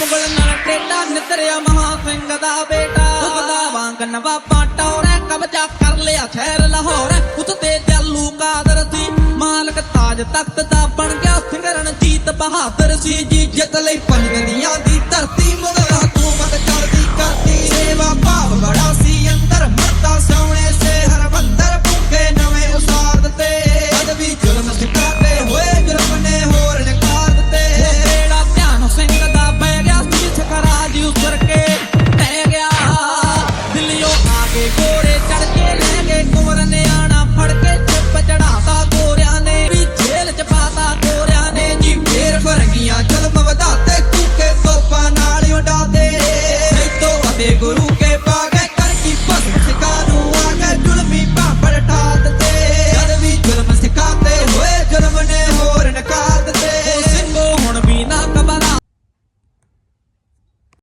ਮੁਗਲ ਨਾਲ ਟੇਡਾ ਨਿਤਰਿਆ ਮਹਾ ਸਿੰਘ ਦਾ ਬੇਟਾ। ਉਹਦਾ ਵਾਂਗ ਨਵਾਬਾ ਟੌਰੇ ਕਬਜ਼ਾ ਕਰ ਲਿਆ ਸ਼ਹਿਰ ਲਾਹੌਰ। ਉਸ ਤੇ ਜੱਲੂ ਕਾਦਰ ਸੀ, ਮਾਲਕ ਤਾਜ ਤਖਤ ਦਾ ਬਣ ਗਿਆ। ਸਿੰਘ ਰਣਜੀਤ ਬਹਾਦਰ ਸੀ, ਜੀ ਜਿੱਤ ਲਈ ਪੰਜ